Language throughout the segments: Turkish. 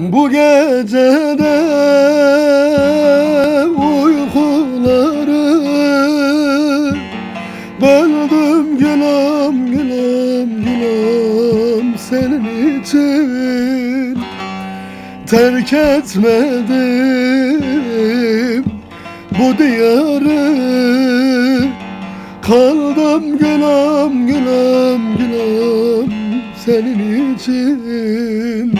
Bu gecede uykuları Böldüm gülüm gülüm gülüm senin için. Terk etmedim bu diyarı. Kaldım gülüm gülüm gülüm senin için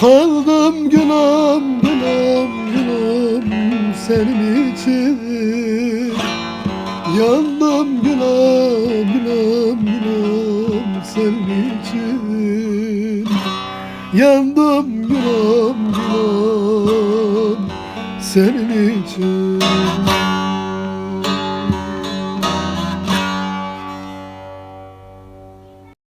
Kaldım gülüm gülüm gülüm senin için. Yandım gülüm gülüm gülüm senin için. Yandım gülüm gülüm senin için